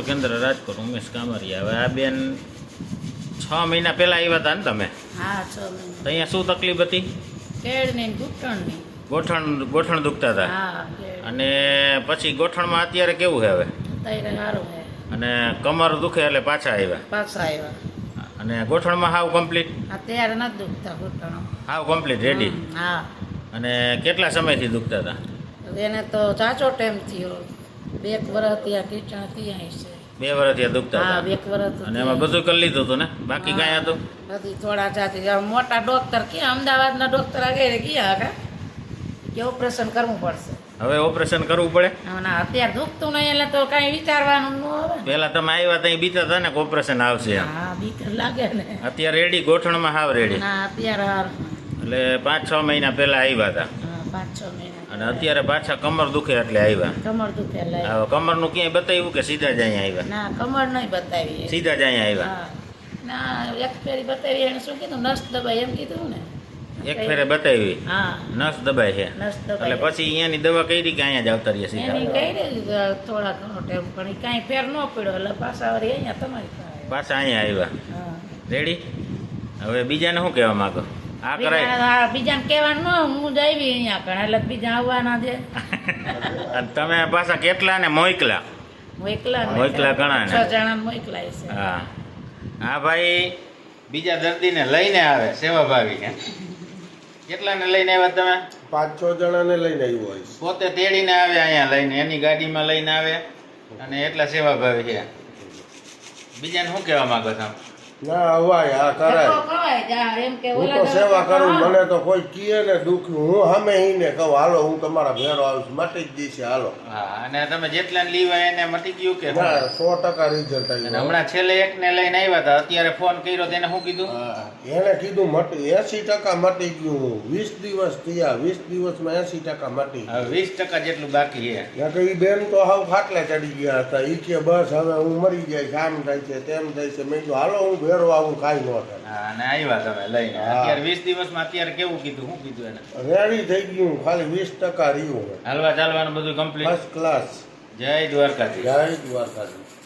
કેન્દ્ર રાજકોટ ઉમેશ કામરિયા. હવે આ બેન છ મહિના પહેલા આવ્યા હતા ને તમે? હા છ તો અહીંયા શું તકલીફ હતી? કેળની ઘૂંટણની ગોઠણ ગોઠણ દુખતા હતા હા અને પછી ગોઠણમાં અત્યારે કેવું છે હવે? અને કમર દુખે એટલે પાછા આવ્યા પાછા આવ્યા અને ગોઠણમાં હાવ કમ્પ્લીટ અત્યારે નથી દુખતા ગોઠણ હાવ કમ્પ્લીટ રેડી હા. અને કેટલા સમયથી દુખતા હતા એને તો ચાચો ટાઈમ થયો. બે છે. વર્ષથી દુખતા હા બે વર્ષ અને એમાં બધું કરી લીધું હતું ને? બાકી કાંઈ હતું? બધી થોડા જાતી. મોટા ડોક્ટર ક્યાં? અમદાવાદના ડોક્ટર આગળ ગયા હતા કે ઓપરેશન કરવું પડશે. હવે ઓપરેશન કરવું પડે? ના અત્યારે દુખતું નહીં એટલે તો કાંઈ વિચારવાનું ન આવે. પહેલા તમે આવ્યા ત્યાં બીતા હતા ને કે ઓપરેશન આવશે હા બીક લાગે ને. અત્યારે રેડી ગોઠણમાં હાવ રેડી ના અત્યારે હાર. એટલે પાંચ છ મહિના પહેલા આવ્યા હતા. પાંચ છ મહિના. અને અત્યારે પાછા કમર દુખે એટલે આવ્યા કમર દુખે લઈ હવે કમરનું ક્યાંય બતાવ્યું કે સીધા જ અહીંયા આવ્યા ના કમર નહીં બતાવી સીધા જ અહીંયા આવ્યા હા. ના એક ફેરી બતાવી એને શું કીધું? નસ દબાઈ એમ કીધું ને? એક ફેરે બતાવી? હા. નસ દબાય છે? નસ એટલે પછી અહીંયાની દવા કરી કે અહીંયા જ આવતા રહીએ એની સીધા કઈ રહી થોડા ઘણો ટાઈમ પણ એ કાંઈ ફેર ન પડ્યો. એટલે પાછા વળી અહીંયા તમારી પાસે. પાછા અહીંયા આવ્યા હા. રેડી હવે બીજાને શું કહેવા માંગો? આ કરાય. બીજાને કહેવાનું ન હું જ આવી અહીંયા કણ એટલે બીજા આવવાના છે. તમે પાછા કેટલા ને મોકલા? મોકલા ને. મોકલા ઘણા છ જણા મોકલાય છે. હા. હા ભાઈ. બીજા દર્દીને લઈને આવે સેવાભાવી હે કેટલાને લઈને આવ્યા તમે? પાંચ છ જણાને લઈને આવ્યો હોય પોતે તેડીને આવે અહીંયા લઈને એની ગાડીમાં લઈને આવે અને એટલા સેવાભાવી છે. બીજાને શું કહેવા માંગો છો? ના અવાય આ કરાય. ખવાય જા, એમ કે હું તો સેવા કરું મને તો કોઈ કીએ ને દુખ્યું હું સામે ઈને કહું હાલો હું તમારા ભેરો આવીશ મટી જ જઈશ હાલો. હા અને તમે જેટલા લીવા એને મટી ગયું કે ના સો ટકા રિઝલ્ટ અને આવ્યું હમણાં છેલ્લે એકને લઈને આવ્યા હતા અત્યારે ફોન કર્યો તેને શું કીધું? હા, એને કીધું મટી એસી ટકા મટી ગયું વીસ દિવસ થયા વીસ દિવસમાં એસી ટકા મટી હવે વીસ ટકા જેટલું બાકી છે. એ બેન તો હાવ ખાટલે ચડી ગયા હતા ઈ કે બસ હવે હું મરી જાય આમ થાય છે તેમ થાય છે મેં કીધું હાલો હું ભેરો આવું કાંઈ ન થાય. અને આવ્યા તમે લઈને. અત્યારે વીસ દિવસમાં અત્યારે કેવું કીધું? શું કીધું એને? રેડી થઈ ગયું. ખાલી વીસ ટકા રહ્યું હાલવા ચાલવાનું બધું કમ્પ્લીટ ફર્સ્ટ ક્લાસ જય દ્વારકાધીશ. જય દ્વારકાધીશ.